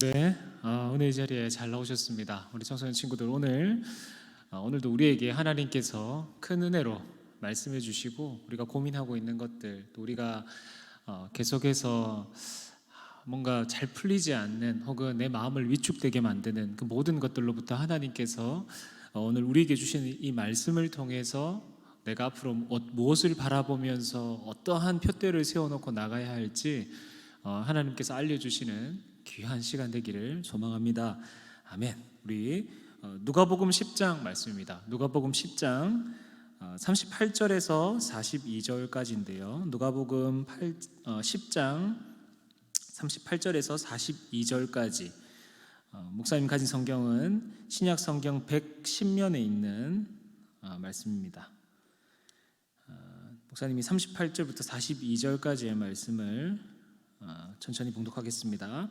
네, 어, 오늘 이 자리에 잘 나오셨습니다. 우리 청소년 친구들 오늘 어, 오늘도 우리에게 하나님께서 큰 은혜로 말씀해 주시고 우리가 고민하고 있는 것들 또 우리가 어, 계속해서 뭔가 잘 풀리지 않는 혹은 내 마음을 위축되게 만드는 그 모든 것들로부터 하나님께서 어, 오늘 우리에게 주시는 이 말씀을 통해서 내가 앞으로 어- 무엇을 바라보면서 어떠한 표대를 세워놓고 나가야 할지 어, 하나님께서 알려주시는 귀한 시간 되기를 소망합니다. 아멘. 우리 어, 누가복음 10장 말씀입니다. 누가복음 10장 어, 38절에서 42절까지인데요. 누가복음 8, 어, 10장 38절에서 42절까지 어, 목사님 가진 성경은 신약 성경 110면에 있는 어, 말씀입니다. 어, 목사님이 38절부터 42절까지의 말씀을 어, 천천히 봉독하겠습니다.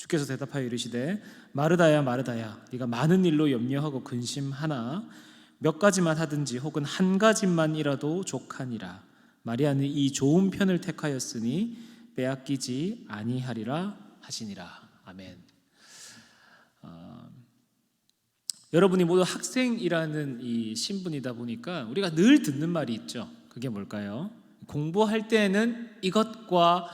주께서 대답하여 이르시되 마르다야 마르다야 네가 많은 일로 염려하고 근심하나 몇 가지만 하든지 혹은 한 가지만이라도 족하니라 마리아는 이 좋은 편을 택하였으니 빼앗기지 아니하리라 하시니라 아멘. 어, 여러분이 모두 학생이라는 이 신분이다 보니까 우리가 늘 듣는 말이 있죠. 그게 뭘까요? 공부할 때는 이것과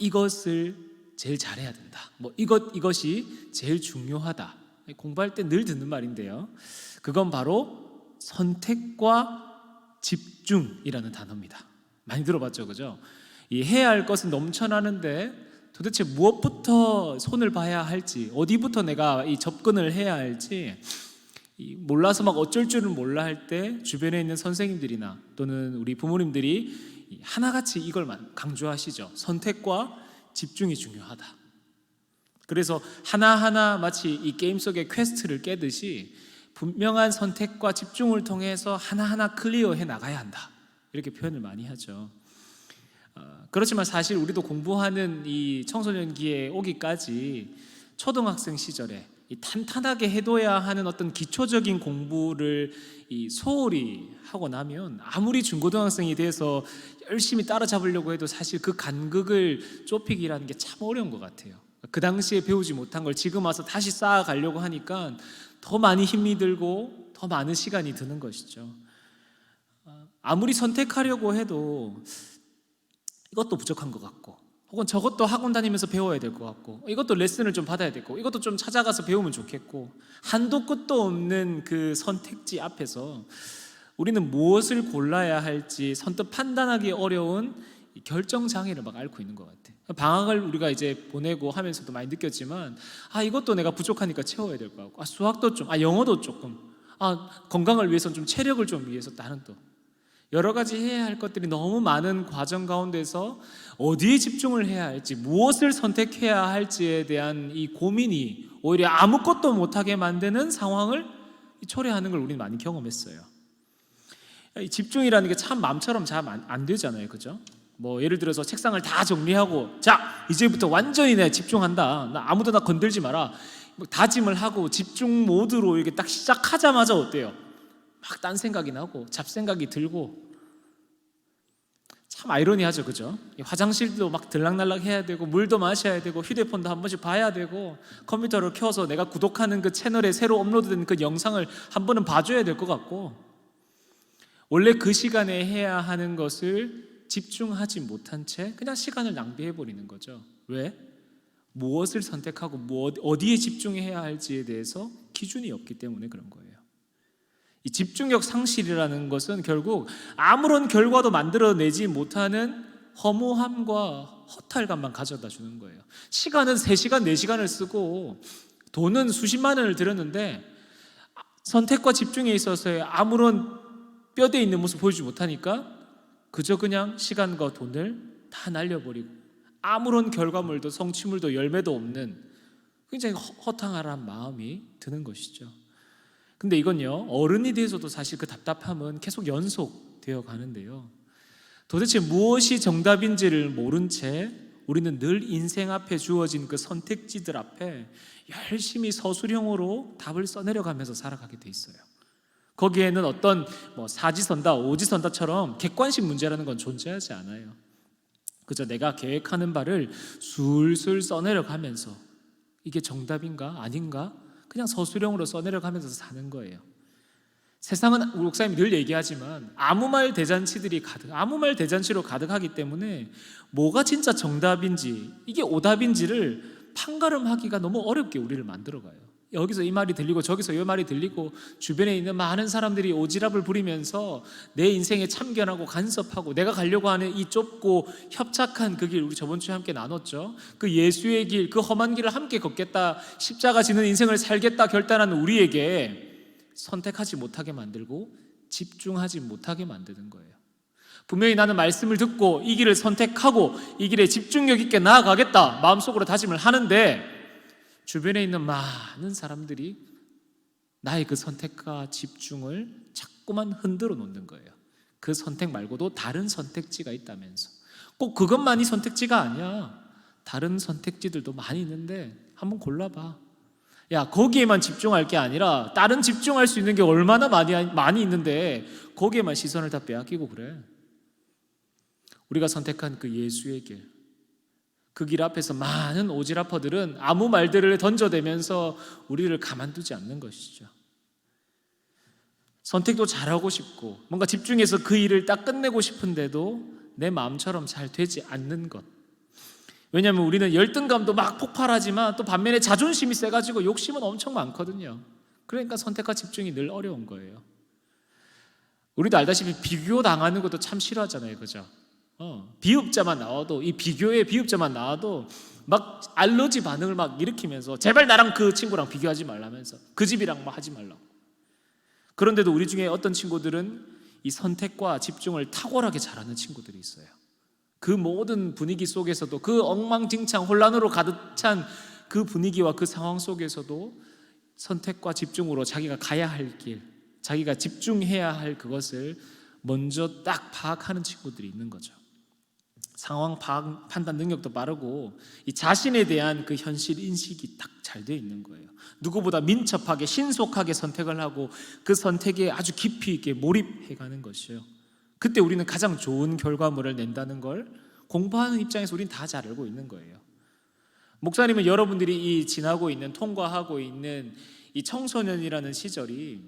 이것을 제일 잘해야 된다. 뭐 이것 이것이 제일 중요하다. 공부할 때 늘 듣는 말인데요. 그건 바로 선택과 집중이라는 단어입니다. 많이 들어봤죠, 그죠? 이 해야 할 것은 넘쳐나는데 도대체 무엇부터 손을 봐야 할지, 어디부터 내가 이 접근을 해야 할지 이 몰라서 막 어쩔 줄을 몰라 할 때 주변에 있는 선생님들이나 또는 우리 부모님들이 이 하나같이 이걸 만- 강조하시죠. 선택과 집중이 중요하다. 그래서 하나하나 마치 이 게임 속의 퀘스트를 깨듯이 분명한 선택과 집중을 통해서 하나하나 클리어해 나가야 한다. 이렇게 표현을 많이 하죠. 어, 그렇지만 사실 우리도 공부하는 이 청소년기에 오기까지 초등학생 시절에 이 탄탄하게 해둬야 하는 어떤 기초적인 공부를 이 소홀히 하고 나면 아무리 중고등학생이 돼서 열심히 따라잡으려고 해도 사실 그 간극을 좁히기라는 게 참 어려운 것 같아요. 그 당시에 배우지 못한 걸 지금 와서 다시 쌓아가려고 하니까 더 많이 힘이 들고 더 많은 시간이 드는 것이죠. 아무리 선택하려고 해도 이것도 부족한 것 같고 혹은 저것도 학원 다니면서 배워야 될 것 같고 이것도 레슨을 좀 받아야 되고 이것도 좀 찾아가서 배우면 좋겠고 한도 끝도 없는 그 선택지 앞에서 우리는 무엇을 골라야 할지 선뜻 판단하기 어려운 이 결정 장애를 막 앓고 있는 것 같아. 방학을 우리가 이제 보내고 하면서도 많이 느꼈지만 아 이것도 내가 부족하니까 채워야 될 것 같고 아 수학도 좀 아 영어도 조금 아 건강을 위해서 좀 체력을 좀 위해서 나는 또 여러 가지 해야 할 것들이 너무 많은 과정 가운데서 어디에 집중을 해야 할지, 무엇을 선택해야 할지에 대한 이 고민이 오히려 아무것도 못하게 만드는 상황을 초래하는 걸 우리는 많이 경험했어요. 이 집중이라는 게 참 마음처럼 잘안 되잖아요, 그죠? 뭐 예를 들어서 책상을 다 정리하고 자 이제부터 완전히 내 집중한다. 나 아무도 나 건들지 마라. 뭐 다짐을 하고 집중 모드로 이렇게 딱 시작하자마자 어때요? 막 딴 생각이 나고 잡생각이 들고 참 아이러니하죠, 그죠? 이 화장실도 막 들락날락 해야 되고 물도 마셔야 되고 휴대폰도 한 번씩 봐야 되고 컴퓨터를 켜서 내가 구독하는 그 채널에 새로 업로드된 그 영상을 한 번은 봐줘야 될 것 같고 원래 그 시간에 해야 하는 것을 집중하지 못한 채 그냥 시간을 낭비해 버리는 거죠. 왜? 무엇을 선택하고 뭐 어디에 집중해야 할지에 대해서 기준이 없기 때문에 그런 거예요. 이 집중력 상실이라는 것은 결국 아무런 결과도 만들어내지 못하는 허무함과 허탈감만 가져다 주는 거예요. 시간은 3시간, 4시간을 쓰고 돈은 수십만 원을 들였는데 선택과 집중에 있어서의 아무런 뼈대 있는 모습 보여주지 못하니까 그저 그냥 시간과 돈을 다 날려버리고 아무런 결과물도 성취물도 열매도 없는 굉장히 허- 허탕한 마음이 드는 것이죠. 근데 이건요, 어른이 돼서도 사실 그 답답함은 계속 연속되어 가는데요. 도대체 무엇이 정답인지를 모른 채 우리는 늘 인생 앞에 주어진 그 선택지들 앞에 열심히 서술형으로 답을 써내려가면서 살아가게 돼 있어요. 거기에는 어떤 뭐 사지선다, 오지선다처럼 객관식 문제라는 건 존재하지 않아요. 그저 내가 계획하는 바를 술술 써내려가면서 이게 정답인가 아닌가 그냥 서술형으로 써내려가면서 사는 거예요. 세상은 우리 목사님이 늘 얘기하지만 아무 말 대잔치들이 가득 아무 말 대잔치로 가득하기 때문에 뭐가 진짜 정답인지 이게 오답인지를 판가름하기가 너무 어렵게 우리를 만들어 가요. 여기서 이 말이 들리고 저기서 이 말이 들리고 주변에 있는 많은 사람들이 오지랖을 부리면서 내 인생에 참견하고 간섭하고 내가 가려고 하는 이 좁고 협착한 그 길 우리 저번 주에 함께 나눴죠. 그 예수의 길, 그 험한 길을 함께 걷겠다, 십자가 지는 인생을 살겠다 결단하는 우리에게 선택하지 못하게 만들고 집중하지 못하게 만드는 거예요. 분명히 나는 말씀을 듣고 이 길을 선택하고 이 길에 집중력 있게 나아가겠다 마음속으로 다짐을 하는데 주변에 있는 많은 사람들이 나의 그 선택과 집중을 자꾸만 흔들어 놓는 거예요. 그 선택 말고도 다른 선택지가 있다면서. 꼭 그것만이 선택지가 아니야. 다른 선택지들도 많이 있는데 한번 골라봐. 야, 거기에만 집중할 게 아니라 다른 집중할 수 있는 게 얼마나 많이, 많이 있는데 거기에만 시선을 다 빼앗기고 그래. 우리가 선택한 그 예수의 길. 그 길 앞에서 많은 오지라퍼들은 아무 말들을 던져대면서 우리를 가만두지 않는 것이죠. 선택도 잘하고 싶고 뭔가 집중해서 그 일을 딱 끝내고 싶은데도 내 마음처럼 잘 되지 않는 것. 왜냐하면 우리는 열등감도 막 폭발하지만 또 반면에 자존심이 세가지고 욕심은 엄청 많거든요. 그러니까 선택과 집중이 늘 어려운 거예요. 우리도 알다시피 비교 당하는 것도 참 싫어하잖아요, 그죠? 어, 비읍자만 나와도 이 비교의 비읍자만 나와도 막 알러지 반응을 막 일으키면서 제발 나랑 그 친구랑 비교하지 말라면서 그 집이랑 막 하지 말라고. 그런데도 우리 중에 어떤 친구들은 이 선택과 집중을 탁월하게 잘하는 친구들이 있어요. 그 모든 분위기 속에서도 그 엉망진창 혼란으로 가득 찬 그 분위기와 그 상황 속에서도 선택과 집중으로 자기가 가야 할 길, 자기가 집중해야 할 그것을 먼저 딱 파악하는 친구들이 있는 거죠. 상황 파악, 판단 능력도 빠르고 이 자신에 대한 그 현실 인식이 딱 잘 돼 있는 거예요. 누구보다 민첩하게 신속하게 선택을 하고 그 선택에 아주 깊이 있게 몰입해 가는 것이요. 그때 우리는 가장 좋은 결과물을 낸다는 걸 공부하는 입장에서 우리는 다 잘 알고 있는 거예요. 목사님은 여러분들이 이 지나고 있는 통과하고 있는 이 청소년이라는 시절이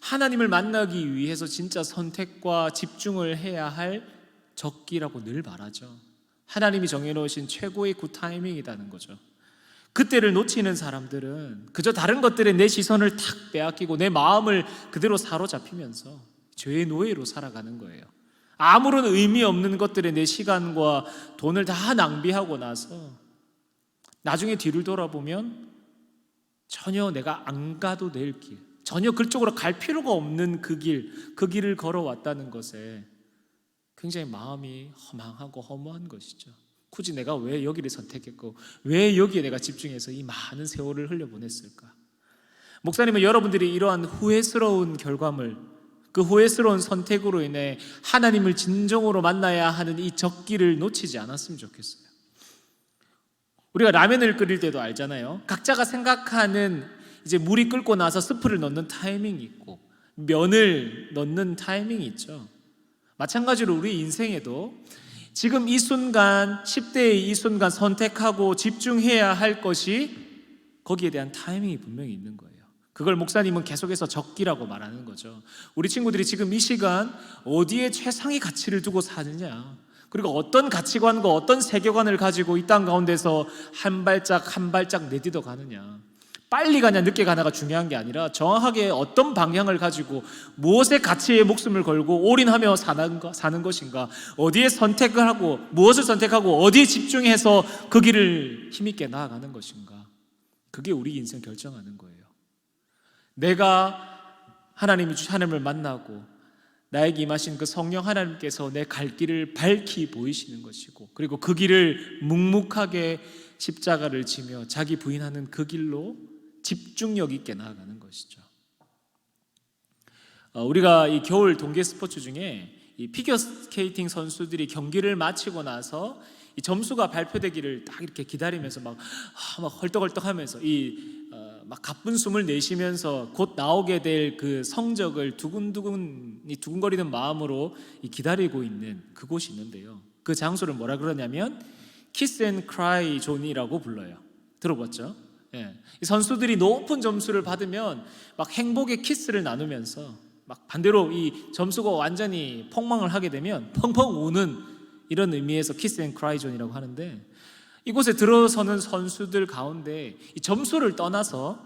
하나님을 만나기 위해서 진짜 선택과 집중을 해야 할 적기라고 늘 말하죠. 하나님이 정해놓으신 최고의 굿 타이밍이라는 거죠. 그때를 놓치는 사람들은 그저 다른 것들에 내 시선을 탁 빼앗기고 내 마음을 그대로 사로잡히면서 죄의 노예로 살아가는 거예요. 아무런 의미 없는 것들에 내 시간과 돈을 다 낭비하고 나서 나중에 뒤를 돌아보면 전혀 내가 안 가도 될 길, 전혀 그쪽으로 갈 필요가 없는 그 길, 그 길을 걸어왔다는 것에 굉장히 마음이 허망하고 허무한 것이죠. 굳이 내가 왜 여기를 선택했고, 왜 여기에 내가 집중해서 이 많은 세월을 흘려보냈을까? 목사님은 여러분들이 이러한 후회스러운 결과물, 그 후회스러운 선택으로 인해 하나님을 진정으로 만나야 하는 이 적기를 놓치지 않았으면 좋겠어요. 우리가 라면을 끓일 때도 알잖아요. 각자가 생각하는 이제 물이 끓고 나서 스프를 넣는 타이밍이 있고 면을 넣는 타이밍이 있죠. 마찬가지로 우리 인생에도 지금 이 순간 10대의 이 순간 선택하고 집중해야 할 것이 거기에 대한 타이밍이 분명히 있는 거예요. 그걸 목사님은 계속해서 적기라고 말하는 거죠. 우리 친구들이 지금 이 시간 어디에 최상의 가치를 두고 사느냐, 그리고 어떤 가치관과 어떤 세계관을 가지고 이 땅 가운데서 한 발짝 한 발짝 내딛어 가느냐. 빨리 가냐 늦게 가냐가 중요한 게 아니라 정확하게 어떤 방향을 가지고 무엇의 가치에 목숨을 걸고 올인하며 사는 것인가 어디에 선택을 하고 무엇을 선택하고 어디에 집중해서 그 길을 힘있게 나아가는 것인가 그게 우리 인생 결정하는 거예요. 내가 하나님이 하나님을 만나고 나에게 임하신 그 성령 하나님께서 내 갈 길을 밝히 보이시는 것이고 그리고 그 길을 묵묵하게 십자가를 지며 자기 부인하는 그 길로 집중력 있게 나아가는 것이죠. 어, 우리가 이 겨울 동계 스포츠 중에 이 피겨 스케이팅 선수들이 경기를 마치고 나서 이 점수가 발표되기를 딱 이렇게 기다리면서 막, 아, 막 헐떡헐떡하면서 이 어, 막 가쁜 숨을 내쉬면서 곧 나오게 될 그 성적을 두근두근 이 두근거리는 마음으로 이 기다리고 있는 그곳이 있는데요. 그 장소를 뭐라 그러냐면 키스 앤 크라이 존이라고 불러요. 들어봤죠? 예. 이 선수들이 높은 점수를 받으면 막 행복의 키스를 나누면서 막 반대로 이 점수가 완전히 폭망을 하게 되면 펑펑 우는 이런 의미에서 키스 앤 크라이 존이라고 하는데 이곳에 들어서는 선수들 가운데 이 점수를 떠나서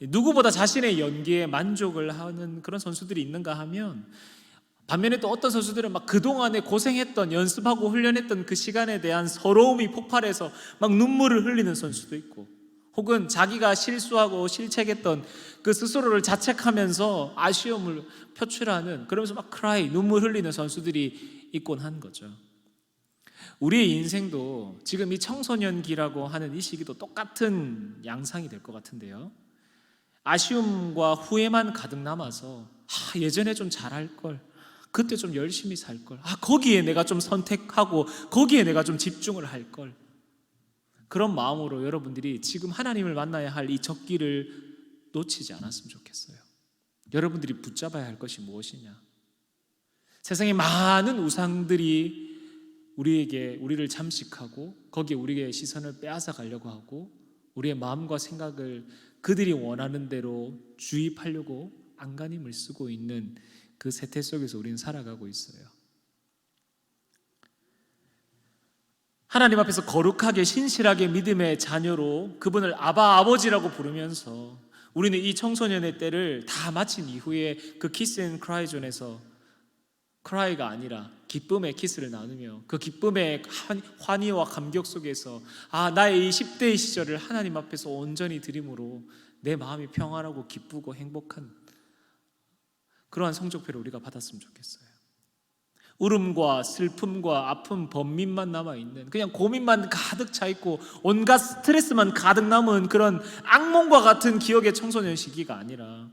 누구보다 자신의 연기에 만족을 하는 그런 선수들이 있는가 하면 반면에 또 어떤 선수들은 막 그동안에 고생했던 연습하고 훈련했던 그 시간에 대한 서러움이 폭발해서 막 눈물을 흘리는 선수도 있고 혹은 자기가 실수하고 실책했던 그 스스로를 자책하면서 아쉬움을 표출하는 그러면서 막 크라이 눈물 흘리는 선수들이 있곤 한 거죠. 우리의 인생도 지금 이 청소년기라고 하는 이 시기도 똑같은 양상이 될 것 같은데요. 아쉬움과 후회만 가득 남아서 아, 예전에 좀 잘할 걸. 그때 좀 열심히 살 걸. 아, 거기에 내가 좀 선택하고 거기에 내가 좀 집중을 할 걸. 그런 마음으로 여러분들이 지금 하나님을 만나야 할 이 적기를 놓치지 않았으면 좋겠어요. 여러분들이 붙잡아야 할 것이 무엇이냐? 세상에 많은 우상들이 우리에게 우리를 잠식하고 거기에 우리의 시선을 빼앗아 가려고 하고 우리의 마음과 생각을 그들이 원하는 대로 주입하려고 안간힘을 쓰고 있는 그 세태 속에서 우리는 살아가고 있어요. 하나님 앞에서 거룩하게 신실하게 믿음의 자녀로 그분을 아바 아버지라고 부르면서 우리는 이 청소년의 때를 다 마친 이후에 그 키스 앤 크라이 존에서 크라이가 아니라 기쁨의 키스를 나누며 그 기쁨의 환- 환희와 감격 속에서 아 나의 이 10대의 시절을 하나님 앞에서 온전히 드림으로 내 마음이 평안하고 기쁘고 행복한 그러한 성적표를 우리가 받았으면 좋겠어요. 울음과 슬픔과 아픔, 번민만 남아 있는 그냥 고민만 가득 차 있고 온갖 스트레스만 가득 남은 그런 악몽과 같은 기억의 청소년 시기가 아니라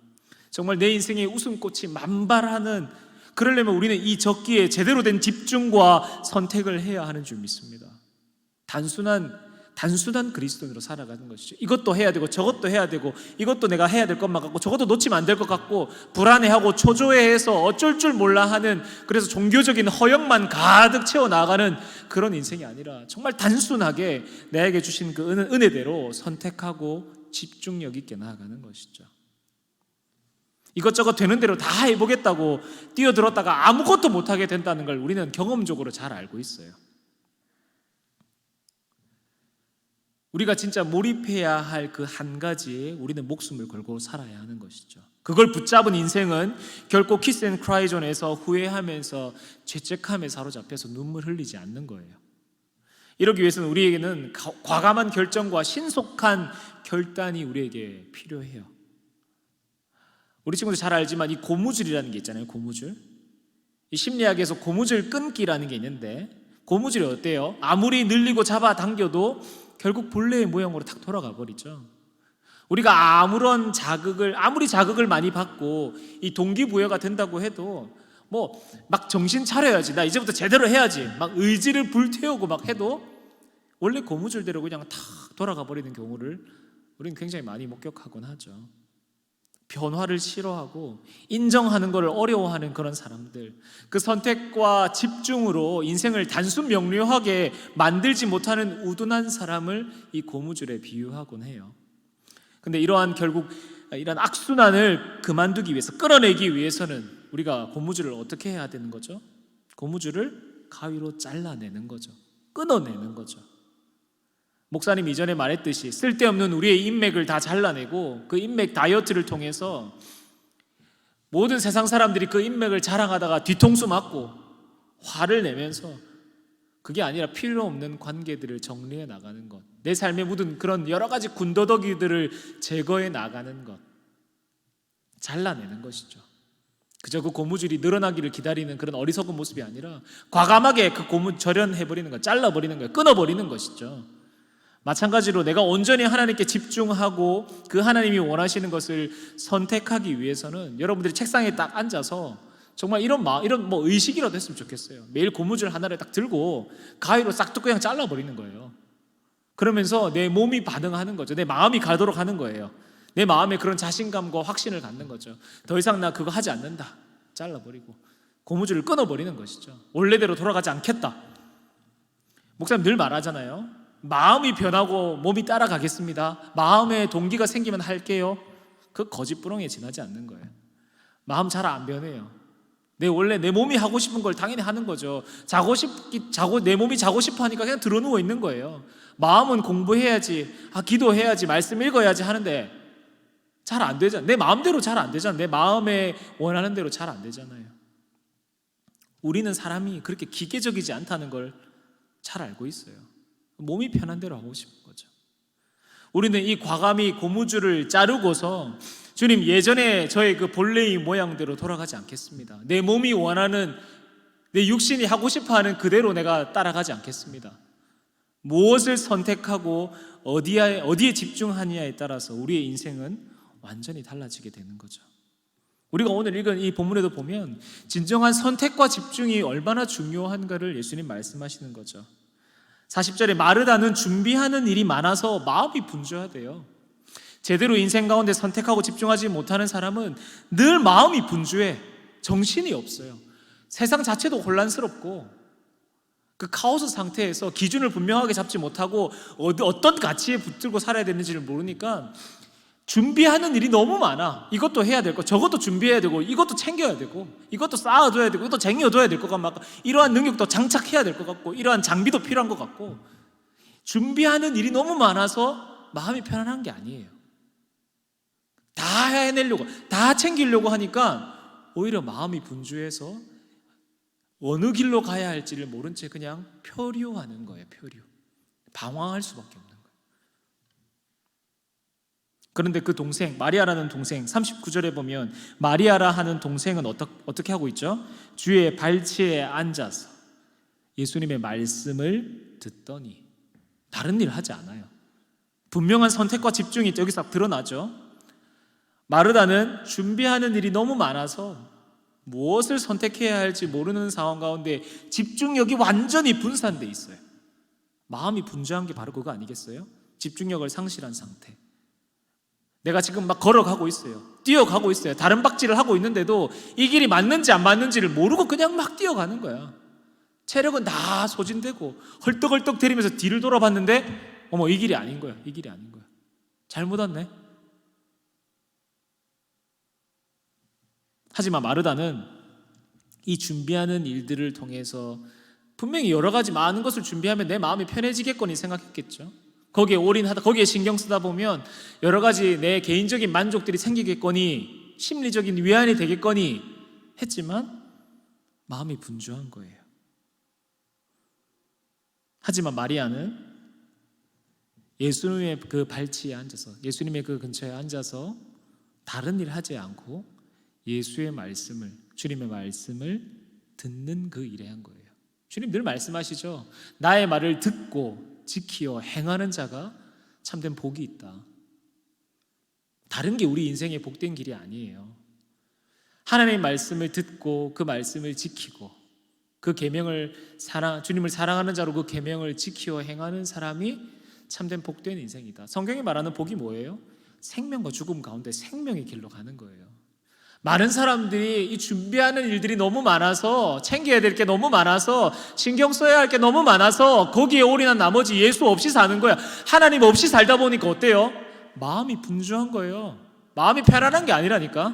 정말 내 인생의 웃음꽃이 만발하는 그러려면 우리는 이 적기에 제대로 된 집중과 선택을 해야 하는 줄 믿습니다. 단순한 단순한 그리스도인으로 살아가는 것이죠. 이것도 해야 되고 저것도 해야 되고 이것도 내가 해야 될 것만 같고 저것도 놓치면 안 될 것 같고 불안해하고 초조해해서 어쩔 줄 몰라 하는 그래서 종교적인 허영만 가득 채워 나가는 그런 인생이 아니라 정말 단순하게 나에게 주신 그 은- 은혜대로 선택하고 집중력 있게 나아가는 것이죠. 이것저것 되는 대로 다 해보겠다고 뛰어들었다가 아무것도 못하게 된다는 걸 우리는 경험적으로 잘 알고 있어요. 우리가 진짜 몰입해야 할 그 한 가지에 우리는 목숨을 걸고 살아야 하는 것이죠. 그걸 붙잡은 인생은 결코 키스 앤 크라이 존에서 후회하면서 죄책감에 사로잡혀서 눈물 흘리지 않는 거예요. 이러기 위해서는 우리에게는 가- 과감한 결정과 신속한 결단이 우리에게 필요해요. 우리 친구들 잘 알지만 이 고무줄이라는 게 있잖아요. 고무줄. 이 심리학에서 고무줄 끊기라는 게 있는데 고무줄이 어때요? 아무리 늘리고 잡아 당겨도 결국 본래의 모양으로 탁 돌아가 버리죠. 우리가 아무런 자극을 아무리 자극을 많이 받고 이 동기부여가 된다고 해도 뭐 막 정신 차려야지 나 이제부터 제대로 해야지 막 의지를 불태우고 막 해도 원래 고무줄대로 그냥 탁 돌아가 버리는 경우를 우리는 굉장히 많이 목격하곤 하죠. 변화를 싫어하고 인정하는 것을 어려워하는 그런 사람들 그 선택과 집중으로 인생을 단순 명료하게 만들지 못하는 우둔한 사람을 이 고무줄에 비유하곤 해요. 근데 이러한 결국 이런 악순환을 그만두기 위해서 끌어내기 위해서는 우리가 고무줄을 어떻게 해야 되는 거죠? 고무줄을 가위로 잘라내는 거죠. 끊어내는 거죠. 목사님 이전에 말했듯이 쓸데없는 우리의 인맥을 다 잘라내고 그 인맥 다이어트를 통해서 모든 세상 사람들이 그 인맥을 자랑하다가 뒤통수 맞고 화를 내면서 그게 아니라 필요 없는 관계들을 정리해 나가는 것. 내 삶에 묻은 그런 여러 가지 군더더기들을 제거해 나가는 것. 잘라내는 것이죠. 그저 그 고무줄이 늘어나기를 기다리는 그런 어리석은 모습이 아니라 과감하게 그 고무 절연해 버리는 것, 잘라 버리는 거예요. 끊어 버리는 것이죠. 마찬가지로 내가 온전히 하나님께 집중하고 그 하나님이 원하시는 것을 선택하기 위해서는 여러분들이 책상에 딱 앉아서 정말 이런 마, 이런 뭐 의식이라도 했으면 좋겠어요. 매일 고무줄 하나를 딱 들고 가위로 싹둑 그냥 잘라 버리는 거예요. 그러면서 내 몸이 반응하는 거죠. 내 마음이 가도록 하는 거예요. 내 마음에 그런 자신감과 확신을 갖는 거죠. 더 이상 나 그거 하지 않는다. 잘라버리고 고무줄을 끊어버리는 것이죠. 원래대로 돌아가지 않겠다. 목사님 늘 말하잖아요. 마음이 변하고 몸이 따라가겠습니다. 마음에 동기가 생기면 할게요. 그 거짓부렁에 지나지 않는 거예요. 마음 잘 안 변해요. 내 원래 내 몸이 하고 싶은 걸 당연히 하는 거죠. 자고 싶기 자고 내 몸이 자고 싶어 하니까 그냥 들어 누워 있는 거예요. 마음은 공부해야지, 아 기도해야지, 말씀 읽어야지 하는데 잘 안 되잖아. 내 마음대로 잘 안 되잖아. 내 마음에 원하는 대로 잘 안 되잖아요. 우리는 사람이 그렇게 기계적이지 않다는 걸 잘 알고 있어요. 몸이 편한 대로 하고 싶은 거죠. 우리는 이 과감히 고무줄을 자르고서 주님 예전에 저의 그 본래의 모양대로 돌아가지 않겠습니다. 내 몸이 원하는 내 육신이 하고 싶어 하는 그대로 내가 따라가지 않겠습니다. 무엇을 선택하고 어디에 어디에 집중하느냐에 따라서 우리의 인생은 완전히 달라지게 되는 거죠. 우리가 오늘 읽은 이 본문에도 보면 진정한 선택과 집중이 얼마나 중요한가를 예수님 말씀하시는 거죠. 40절에 마르다는 준비하는 일이 많아서 마음이 분주하대요. 제대로 인생 가운데 선택하고 집중하지 못하는 사람은 늘 마음이 분주해. 정신이 없어요. 세상 자체도 혼란스럽고 그 카오스 상태에서 기준을 분명하게 잡지 못하고 어떤 가치에 붙들고 살아야 되는지를 모르니까 준비하는 일이 너무 많아. 이것도 해야 될 거, 저것도 준비해야 되고, 이것도 챙겨야 되고, 이것도 쌓아둬야 되고, 이것도 쟁여둬야 될 것 같고, 막 이러한 능력도 장착해야 될 것 같고, 이러한 장비도 필요한 것 같고, 준비하는 일이 너무 많아서 마음이 편안한 게 아니에요. 다 해내려고, 다 챙기려고 하니까 오히려 마음이 분주해서 어느 길로 가야 할지를 모른 채 그냥 표류하는 거예요, 표류. 방황할 수밖에 없는. 그런데 그 동생, 마리아라는 동생, 39절에 보면 마리아라 하는 동생은 어떠, 어떻게 하고 있죠? 주의 발치에 앉아서 예수님의 말씀을 듣더니 다른 일 하지 않아요. 분명한 선택과 집중이 여기서 드러나죠. 마르다는 준비하는 일이 너무 많아서 무엇을 선택해야 할지 모르는 상황 가운데 집중력이 완전히 분산돼 있어요. 마음이 분주한 게 바로 그거 아니겠어요? 집중력을 상실한 상태. 내가 지금 막 걸어가고 있어요. 뛰어가고 있어요. 다른 박질을 하고 있는데도 이 길이 맞는지 안 맞는지를 모르고 그냥 막 뛰어가는 거야. 체력은 다 소진되고 헐떡헐떡 대리면서 뒤를 돌아봤는데 어머 이 길이 아닌 거야. 이 길이 아닌 거야. 잘못 왔네. 하지만 마르다는 이 준비하는 일들을 통해서 분명히 여러 가지 많은 것을 준비하면 내 마음이 편해지겠거니 생각했겠죠. 거기에 올인하다, 거기에 신경 쓰다 보면 여러 가지 내 개인적인 만족들이 생기겠거니 심리적인 위안이 되겠거니 했지만 마음이 분주한 거예요. 하지만 마리아는 예수님의 그 발치에 앉아서 예수님의 그 근처에 앉아서 다른 일 하지 않고 예수의 말씀을 주님의 말씀을 듣는 그 일에 한 거예요. 주님 늘 말씀하시죠. 나의 말을 듣고 지키어 행하는 자가 참된 복이 있다. 다른 게 우리 인생의 복된 길이 아니에요. 하나님의 말씀을 듣고 그 말씀을 지키고 그 계명을 사랑 주님을 사랑하는 자로 그 계명을 지키어 행하는 사람이 참된 복된 인생이다. 성경이 말하는 복이 뭐예요? 생명과 죽음 가운데 생명의 길로 가는 거예요. 많은 사람들이 이 준비하는 일들이 너무 많아서 챙겨야 될 게 너무 많아서 신경 써야 할 게 너무 많아서 거기에 올인한 나머지 예수 없이 사는 거야. 하나님 없이 살다 보니까 어때요? 마음이 분주한 거예요. 마음이 편안한 게 아니라니까.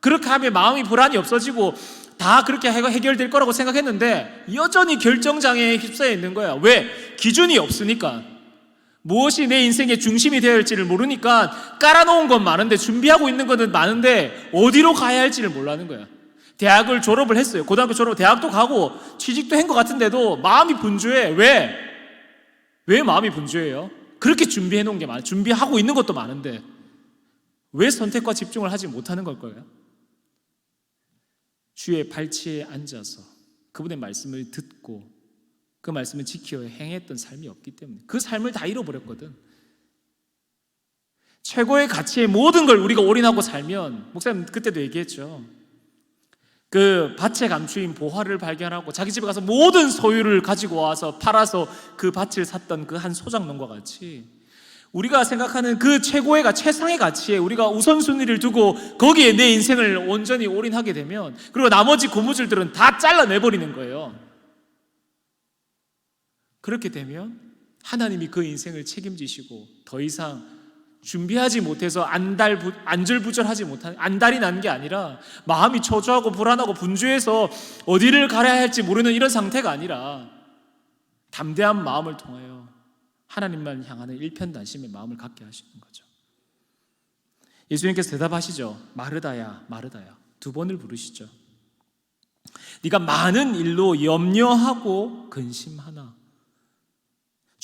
그렇게 하면 마음이 불안이 없어지고 다 그렇게 해- 해결될 거라고 생각했는데 여전히 결정장애에 휩싸여 있는 거야. 왜? 기준이 없으니까. 무엇이 내 인생의 중심이 되어야 할지를 모르니까 깔아놓은 건 많은데 준비하고 있는 것은 많은데 어디로 가야 할지를 몰라는 거야. 대학을 졸업을 했어요. 고등학교 졸업, 대학도 가고 취직도 한 것 같은데도 마음이 분주해. 왜? 왜 마음이 분주해요? 그렇게 준비해 놓은 게 많아. 준비하고 있는 것도 많은데 왜 선택과 집중을 하지 못하는 걸 거예요? 주의 발치에 앉아서 그분의 말씀을 듣고 그 말씀을 지켜 행했던 삶이 없기 때문에 그 삶을 다 잃어버렸거든. 최고의 가치의 모든 걸 우리가 올인하고 살면 목사님 그때도 얘기했죠. 그 밭에 감추인 보화를 발견하고 자기 집에 가서 모든 소유를 가지고 와서 팔아서 그 밭을 샀던 그 한 소장농과 같이 우리가 생각하는 그 최고의 가 최상의 가치에 우리가 우선순위를 두고 거기에 내 인생을 온전히 올인하게 되면 그리고 나머지 고무줄들은 다 잘라내 버리는 거예요. 그렇게 되면 하나님이 그 인생을 책임지시고 더 이상 준비하지 못해서 안달 안절부절하지 못한 안달이 난 게 아니라 마음이 초조하고 불안하고 분주해서 어디를 가야 할지 모르는 이런 상태가 아니라 담대한 마음을 통하여 하나님만 향하는 일편단심의 마음을 갖게 하시는 거죠. 예수님께서 대답하시죠. 마르다야, 마르다야. 두 번을 부르시죠. 네가 많은 일로 염려하고 근심하나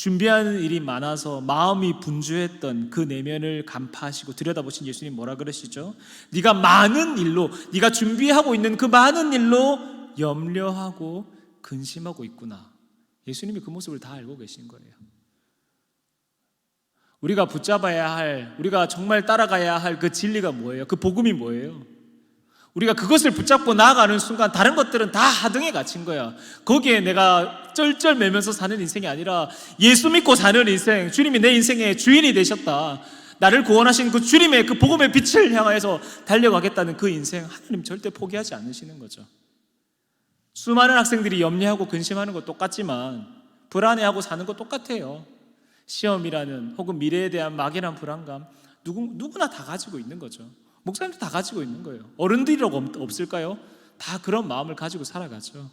준비하는 일이 많아서 마음이 분주했던 그 내면을 간파하시고 들여다보신 예수님 뭐라 그러시죠? 네가 많은 일로 네가 준비하고 있는 그 많은 일로 염려하고 근심하고 있구나. 예수님이 그 모습을 다 알고 계신 거예요. 우리가 붙잡아야 할 우리가 정말 따라가야 할 그 진리가 뭐예요? 그 복음이 뭐예요? 우리가 그것을 붙잡고 나아가는 순간 다른 것들은 다 하등에 갇힌 거야. 거기에 내가 쩔쩔매면서 사는 인생이 아니라 예수 믿고 사는 인생, 주님이 내 인생의 주인이 되셨다. 나를 구원하신 그 주님의 그 복음의 빛을 향하여서 달려가겠다는 그 인생, 하나님 절대 포기하지 않으시는 거죠. 수많은 학생들이 염려하고 근심하는 것 똑같지만 불안해하고 사는 것 똑같아요. 시험이라는 혹은 미래에 대한 막연한 불안감 누구, 누구나 다 가지고 있는 거죠. 목사님도 다 가지고 있는 거예요. 어른들이라고 없을까요? 다 그런 마음을 가지고 살아가죠.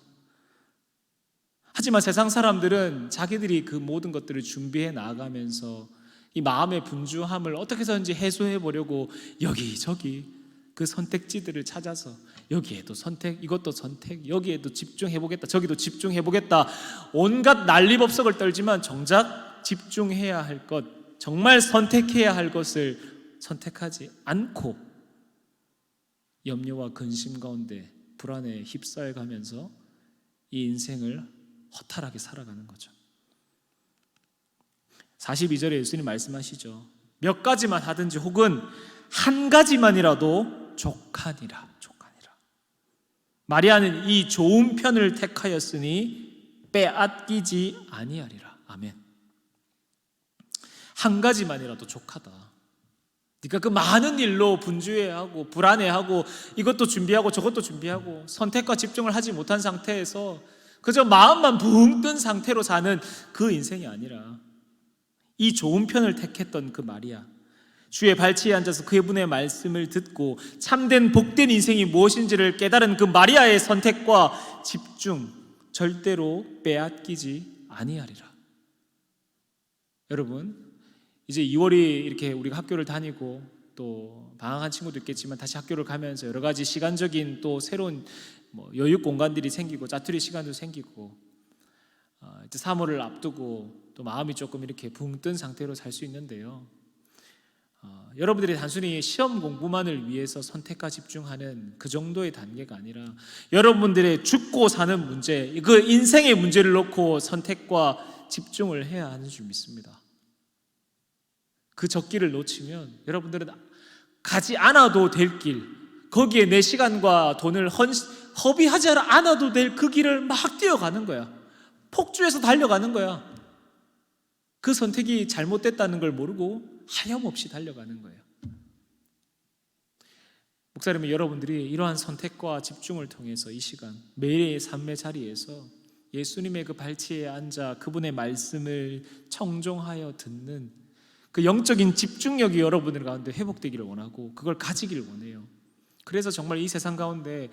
하지만 세상 사람들은 자기들이 그 모든 것들을 준비해 나가면서 이 마음의 분주함을 어떻게 해서든지 해소해 보려고 여기저기 그 선택지들을 찾아서 여기에도 선택, 이것도 선택, 여기에도 집중해 보겠다, 저기도 집중해 보겠다. 온갖 난리법석을 떨지만 정작 집중해야 할 것, 정말 선택해야 할 것을 선택하지 않고 염려와 근심 가운데 불안에 휩싸여 가면서 이 인생을 허탈하게 살아가는 거죠. 42절에 예수님 말씀하시죠. 몇 가지만 하든지 혹은 한 가지만이라도 족하니라. 족하니라. 마리아는 이 좋은 편을 택하였으니 빼앗기지 아니하리라. 아멘. 한 가지만이라도 족하다. 그러니까 그 많은 일로 분주해하고 불안해하고 이것도 준비하고 저것도 준비하고 선택과 집중을 하지 못한 상태에서 그저 마음만 붕 뜬 상태로 사는 그 인생이 아니라 이 좋은 편을 택했던 그 마리아 주의 발치에 앉아서 그분의 말씀을 듣고 참된 복된 인생이 무엇인지를 깨달은 그 마리아의 선택과 집중 절대로 빼앗기지 아니하리라. 여러분 이제 2월이 이렇게 우리가 학교를 다니고 또 방학한 친구도 있겠지만 다시 학교를 가면서 여러 가지 시간적인 또 새로운 뭐 여유 공간들이 생기고 짜투리 시간도 생기고 어, 이제 3월을 앞두고 또 마음이 조금 이렇게 붕 뜬 상태로 살 수 있는데요. 어, 여러분들이 단순히 시험 공부만을 위해서 선택과 집중하는 그 정도의 단계가 아니라 여러분들의 죽고 사는 문제, 그 인생의 문제를 놓고 선택과 집중을 해야 하는 줄 믿습니다. 그 적기를 놓치면 여러분들은 가지 않아도 될 길, 거기에 내 시간과 돈을 헌, 허비하지 않아도 될 그 길을 막 뛰어가는 거야. 폭주해서 달려가는 거야. 그 선택이 잘못됐다는 걸 모르고 하염없이 달려가는 거예요. 목사님은 여러분들이 이러한 선택과 집중을 통해서 이 시간 매일의 삶의 자리에서 예수님의 그 발치에 앉아 그분의 말씀을 청종하여 듣는 그 영적인 집중력이 여러분들 가운데 회복되기를 원하고 그걸 가지기를 원해요. 그래서 정말 이 세상 가운데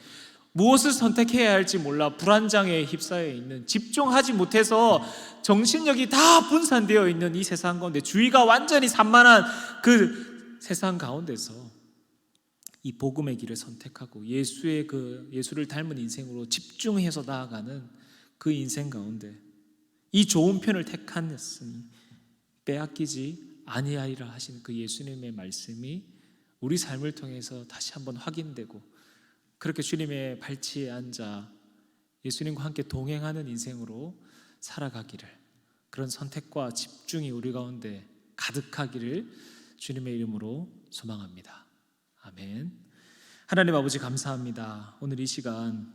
무엇을 선택해야 할지 몰라 불안장에 휩싸여 있는 집중하지 못해서 정신력이 다 분산되어 있는 이 세상 가운데 주의가 완전히 산만한 그 세상 가운데서 이 복음의 길을 선택하고 예수의 그 예수를 닮은 인생으로 집중해서 나아가는 그 인생 가운데 이 좋은 편을 택하였으니 빼앗기지 아니하리라 하신 그 예수님의 말씀이 우리 삶을 통해서 다시 한번 확인되고 그렇게 주님의 발치에 앉아 예수님과 함께 동행하는 인생으로 살아가기를 그런 선택과 집중이 우리 가운데 가득하기를 주님의 이름으로 소망합니다. 아멘. 하나님 아버지 감사합니다. 오늘 이 시간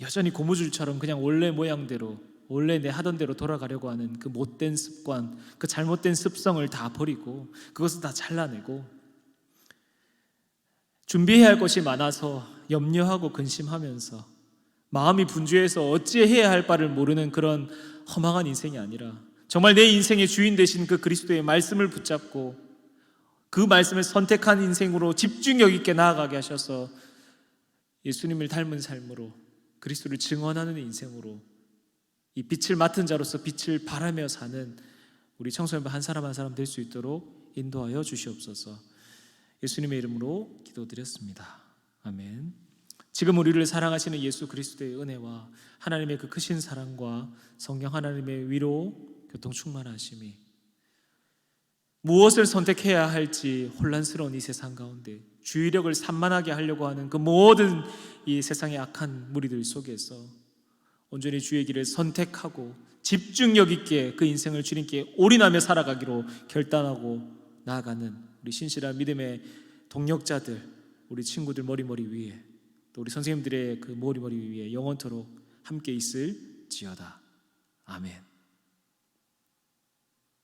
여전히 고무줄처럼 그냥 원래 모양대로 원래 내 하던 대로 돌아가려고 하는 그 못된 습관, 그 잘못된 습성을 다 버리고 그것을 다 잘라내고 준비해야 할 것이 많아서 염려하고 근심하면서 마음이 분주해서 어찌해야 할 바를 모르는 그런 허망한 인생이 아니라 정말 내 인생의 주인 되신 그 그리스도의 말씀을 붙잡고 그 말씀을 선택한 인생으로 집중력 있게 나아가게 하셔서 예수님을 닮은 삶으로 그리스도를 증언하는 인생으로 이 빛을 맡은 자로서 빛을 바라며 사는 우리 청소년부 한 사람 한 사람 될 수 있도록 인도하여 주시옵소서. 예수님의 이름으로 기도드렸습니다. 아멘. 지금 우리를 사랑하시는 예수 그리스도의 은혜와 하나님의 그 크신 사랑과 성령 하나님의 위로 교통 충만하심이 무엇을 선택해야 할지 혼란스러운 이 세상 가운데 주의력을 산만하게 하려고 하는 그 모든 이 세상의 악한 무리들 속에서 온전히 주의 길을 선택하고 집중력 있게 그 인생을 주님께 올인하며 살아가기로 결단하고 나아가는 우리 신실한 믿음의 동력자들, 우리 친구들 머리머리 위에 또 우리 선생님들의 그 머리머리 위에 영원토록 함께 있을지어다. 아멘.